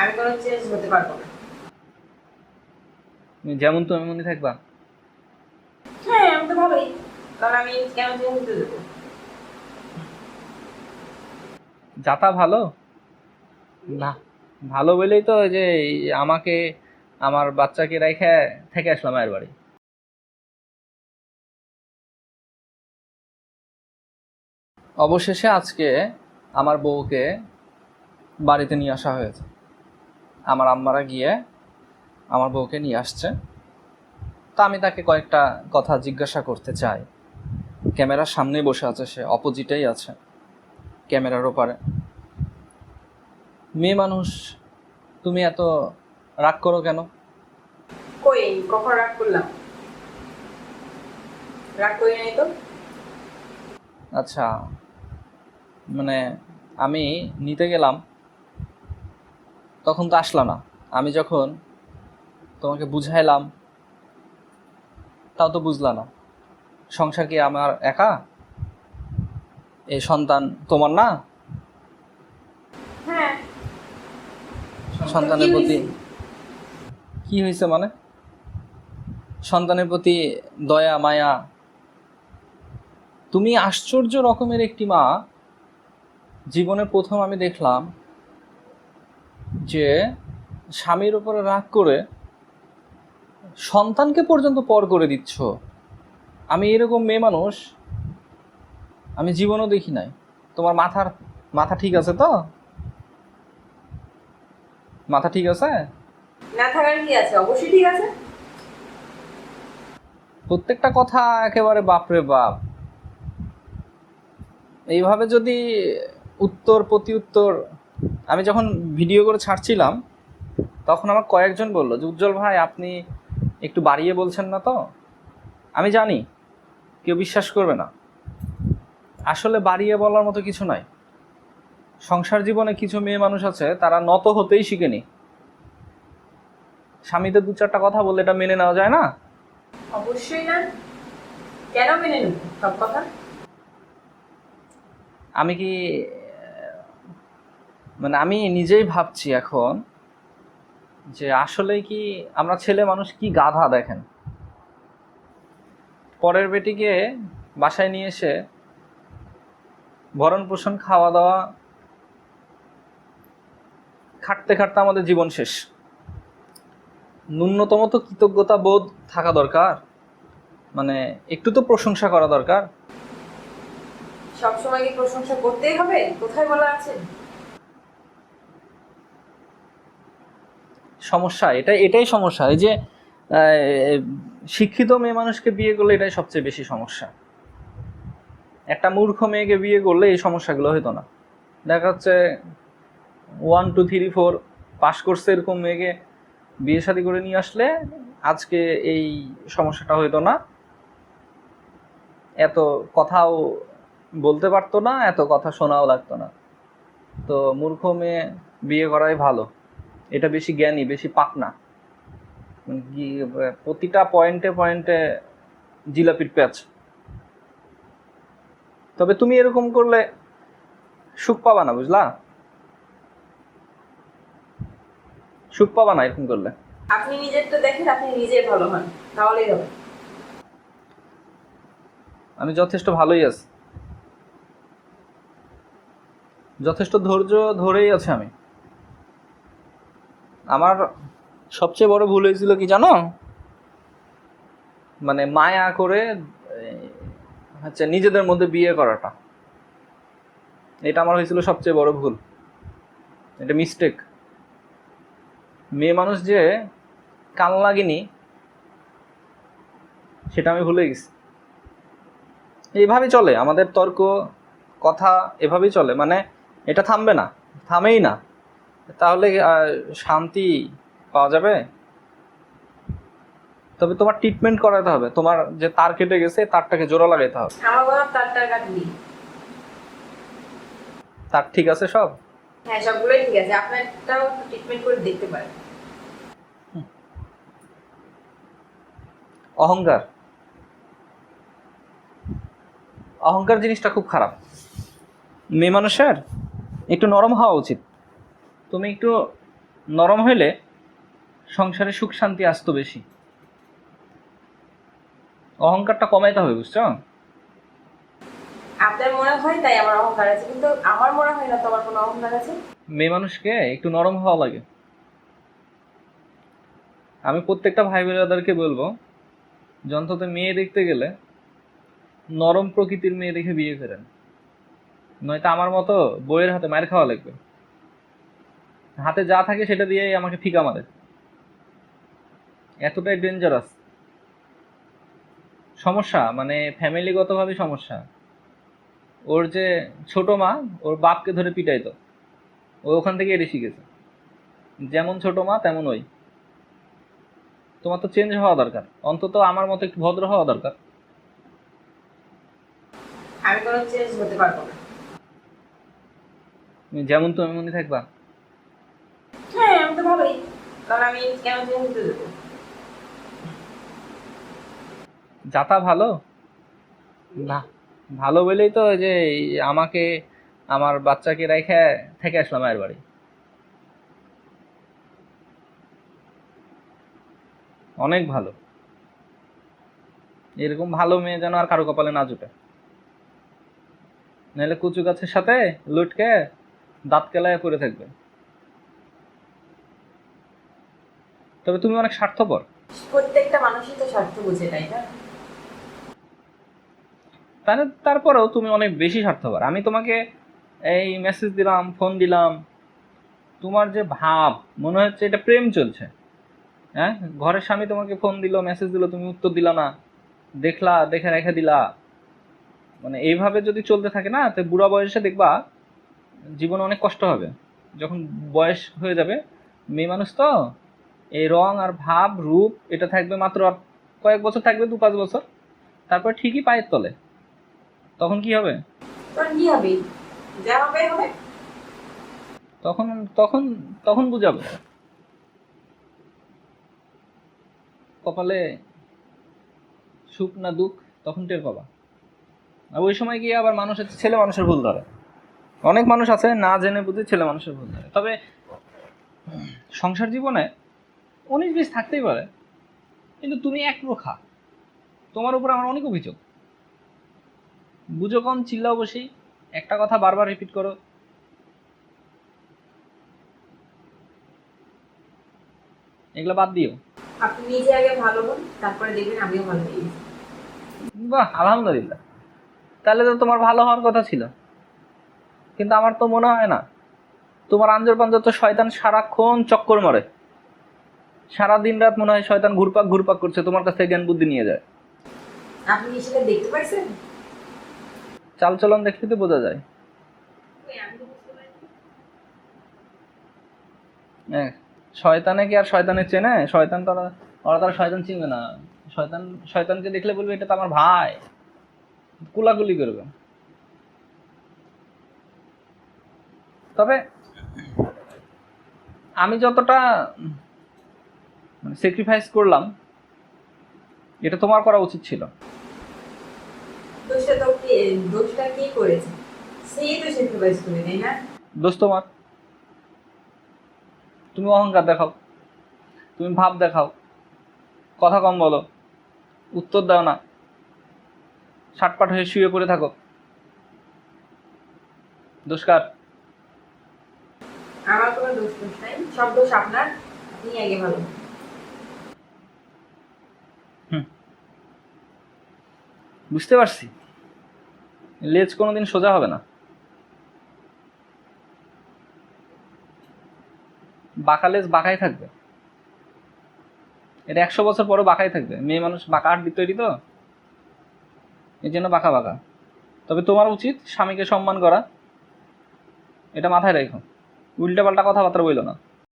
আমি কোনো চেঞ্জ হতে পারব না। যেমন তুমি মনে থাকবা। হ্যাঁ আমি তো ভালোই। কারণ আমি কেন চেঞ্জ হতে দেবো? যাতা ভালো। না ভালো বলেই তো যে আমাকে আমার বাচ্চাকে রেখে থেকে আসলাম মায়ের বাড়ি। অবশেষে আজকে আমার বউকে বাড়িতে নিয়ে আসা হয়েছে। আমার আম্মারা গিয়ে আমার বউকে নিয়ে আসছে। তা আমি তাকে কয়েকটা কথা জিজ্ঞাসা করতে চাই। ক্যামেরার সামনেই বসে আছে সে অপোজিটেই আছে ক্যামেরার ওপারে। মেয়ে মানুষ তুমি এত রাগ করো কেন? কই কখন রাগ করলাম? রাগ করি নাই তো? আচ্ছা মানে আমি নিতে গেলাম। তখন তো আসলা না। আমি যখন তোমাকে বুঝাইলাম তাও তো বুঝলা না। সংসার কি আমার একা? এই সন্তান তোমার না? হ্যাঁ। সন্তানের প্রতি? কি হয়েছে মানে? সন্তানের প্রতি দয়া মায়া। তুমি আশ্চর্য রকমের একটি মা। জীবনের প্রথম আমি দেখলাম যে স্বামীর উপরে রাগ করে সন্তানকে পর্যন্ত পর করে দিচ্ছ। আমি এরকম মেয়ে মানুষ আমি জীবনও দেখি নাই। তোমার মাথার মাথা ঠিক আছে তো? মাথা ঠিক আছে? না থাকার কি আছে? অবশ্যই ঠিক আছে। প্রত্যেকটা কথা একেবারে বাপরে বাপ। এইভাবে যদি উত্তর প্রতি উত্তর আমি যখন ভিডিও করে ছাড়ছিলাম তখন আমার কয়েকজন বলল যে উজ্জ্বল ভাই আপনি একটু বাড়িয়ে বলছেন না তো? আমি জানি কেউ বিশ্বাস করবে না। আসলে বাড়িয়ে বলার মতো কিছু নাই। সংসার জীবনে কিছু মেয়ে মানুষ আছে তারা নত হতেই শিখেনি। স্বামীতে দু চারটা কথা বললে এটা মেনে নেওয়া যায় না? অবশ্যই না। কেন মেনে নেব? সব কথা? আমি কি মানে আমি নিজেই ভাবছি এখন যে আসলে কি আমরা ছেলে মানুষ কি গাধা দেখেন? পরের বেটিকে বাসায় নিয়ে এসে ভরণ পোষণ, খাওয়া দাওয়া খাটতে খাটতে আমাদের জীবন শেষ। ন্যূনতম তো কৃতজ্ঞতা বোধ থাকা দরকার। মানে একটু তো প্রশংসা করা দরকার। সবসময় কি প্রশংসা করতেই হবে? কোথায় বলা আছে? সমস্যা এটা এটাই সমস্যা। এই যে শিক্ষিত মেয়ে মানুষকে বিয়ে করলে এটাই সবচেয়ে বেশি সমস্যা। একটা মূর্খ মেয়েকে বিয়ে করলে এই সমস্যাগুলো হতো না। দেখা যাচ্ছে one two three four pass করছে এরকম মেয়েকে বিয়ে শাদি করে নিয়ে আসলে আজকে এই সমস্যাটা হতো না। এত কথাও বলতে পারতো না, এত কথা শোনাও লাগতো না। তো মূর্খ মেয়ে বিয়ে করাই ভালো। এটা বেশি জ্ঞানী বেশি পাকনা। মানে প্রতিটা পয়েন্টে পয়েন্টে জিলাপির প্যাচ। তবে তুমি এরকম করলে সুখ পাবা না বুঝলা? সুখ পাবা না এরকম করলে। আপনি নিজের তো দেখেন আপনি নিজে ভালো হন তাহলেই হবে। আমি যথেষ্ট ভালোই আছি। যথেষ্ট ধৈর্য ধরেই আছে আমি। আমার সবচেয়ে বড় ভুল হয়েছিল কি জানো? মানে মায়া করে হচ্ছে নিজেদের মধ্যে বিয়ে করাটা। এটা আমার হয়েছিল সবচেয়ে বড় ভুল। এটা মিস্টেক মেয়ে মানুষ যে কান লাগেনি, সেটা আমি ভুলে গেছি। এইভাবেই চলে। আমাদের তর্ক, কথা এভাবেই চলে। মানে এটা থামবে না, থামেই না। তাহলে শান্তি পাওয়া যাবে? তবে তোমার ট্রিটমেন্ট করাতে হবে। তোমার যে তার কেটে গেছে তারটাকে জোড়া লাগাইতে হবে। আমার তার ঠিক আছে সব? হ্যাঁ সবগুলোই ঠিক আছে। আপনারটাও ট্রিটমেন্ট করে দেখতে পারেন। অহংকার। অহংকার জিনিসটা খুব খারাপ। মেয়ে মানুষের একটু নরম হওয়া উচিত। তুমি একটু নরম হইলে সংসারে সুখ শান্তি আসতো বেশি। অহংকারটা কমাইতে হবে বুঝছ? আপনার মনে হয় তাই আমার অহংকার আছে কিন্তু আমার মনে হয় না তোমার কোনো অহংকার আছে। মেয়ে মানুষকে একটু নরম হওয়া লাগে। আমি প্রত্যেকটা ভাই বোনেদেরকে বলব যন্ত্রত মেয়ে দেখতে গেলে নরম প্রকৃতির মেয়ে দেখে বিয়ে করেন। নয়তো আমার মতো বইয়ের হাতে মায়ের খাওয়া লাগবে। হাতে যা থাকে সেটা দিয়েই আমাকে ফিকা মারে এতটাই ডেঞ্জারাস সমস্যা মানে ফ্যামিলিগতভাবে সমস্যা। ওর যে ছোট মা ওর বাপকে ধরে পিটাইতো। ও ওখান থেকে এটি শিখেছে। যেমন ছোট মা তেমন ওই। তোমার তো চেঞ্জ হওয়া দরকার। অন্তত আমার মতো একটু ভদ্র হওয়া দরকার। আমি কোনো চেঞ্জ হতে পারব না। যেমন তুমি মনে থাকবা। কারণ আমি কেন চেঞ্জ দেবো যাতা ভালো? না। ভালো বলেই তো যে আমাকে আমার বাচ্চাকে রেখে থেকে আসলাম মায়ের বাড়ি। অনেক ভালো। এরকম ভালো মেয়ে যেন আর কারও কপালে না জুটে। নাহলে কুচু গাছের সাথে লুটকে দাঁত কেলায় পড়ে থাকবে। তবে তুমি অনেক স্বার্থপর। প্রত্যেকটা মানুষই তো স্বার্থ বুঝে তাই না? তাহলে তারপরেও তুমি অনেক বেশি স্বার্থপর। আমি তোমাকে এই মেসেজ দিলাম ফোন দিলাম। তোমার যে ভাব মনে হচ্ছে এটা প্রেম চলছে। হ্যাঁ? ঘরের স্বামী তোমাকে ফোন দিল মেসেজ দিল তুমি উত্তর দিলা না। দেখলা দেখে রেখে দিলা। মানে এইভাবে যদি চলতে থাকে না তো বুড়া বয়সে দেখবা জীবনে অনেক কষ্ট হবে। যখন বয়স হয়ে যাবে মেয়ে মানুষ তো এই রং আর ভাব রূপ এটা থাকবে মাত্র আর কয়েক বছর থাকবে দু পাঁচ বছর। তারপর ঠিকই পায়ের তলে। তখন কি হবে? কি হবে? যা হবে হবে। তখন তখন তখন বুঝাবো। কপালে সুখ না দুঃখ তখন টের পাবা। আর ওই সময় গিয়ে আবার মানুষের ছেলে মানুষের ভুল ধরে। অনেক মানুষ আছে না জেনে বুঝে ছেলে মানুষের ভুল ধরে। তবে সংসার জীবনে উনিশ বিশ থাকতেই পারে। কিন্তু তুমি এক রোখা। তোমার উপর আমার অনেক অভিযোগ। বুঝো কম চিল্লাও বসি। একটা কথা বারবার রিপিট করো। এগুলো বাদ দিও। আপনি নিজে আগে ভালো হন তারপরে দেখবেন আমিও ভালো গেছি। বাহ আলহামদুলিল্লাহ। তাহলে তো তোমার ভালো হওয়ার কথা ছিল। কিন্তু আমার তো মনে হয় না। তোমার আঞ্জর পাঞ্জর তো শয়তান সারাক্ষণ চক্কর মারে। সারা দিন রাত মনে হয় শয়তান ঘুরপাক ঘুরপাক করছে তোমার কাছ থেকে জ্ঞান বুদ্ধি নিয়ে যায়। আপনি সেটা দেখতে পাইছেন? চালচলন দেখলে তো বোঝা যায়। হ্যাঁ শয়তানে কি আর শয়তানে চেনে? শয়তান তো ওরা ওরা তারা শয়তান চিনবে না। শয়তান শয়তানকে দেখলে বলবে এটা তো আমার ভাই। কুলাকুলি করবে। তবে আমি যতটা স্যাক্রিফাইস করলাম এটা তোমার করা উচিত ছিল। দোষটা তো কে দোষটা কে করেছে? সেই তো স্যাক্রিফাইস করে তাই না? দোস্ত তোমার। তুমি অহংকার দেখাও তুমি ভাব দেখাও কথা কম বলো উত্তর দাও না শাটপাট হয়ে শুয়ে পড়ে থাকো। দোষকার আমার কোনো দোষ দোষ নাই সব দোষ আপনার আপনি আগে ভালো। বুঝতে পারছি। লেজ কোনোদিন সোজা হবে না। বাঁকা লেজ বাঁকাই থাকবে। এটা একশো বছর পরও বাঁকাই থাকবে। মেয়ে মানুষ বাঁকা হাড্ডি তৈরি তো? এই জন্য বাঁকা বাঁকা। তবে তোমার উচিত স্বামীকে সম্মান করা। এটা মাথায় রেখো। উল্টা পাল্টা কথাবার্তা বইলো না।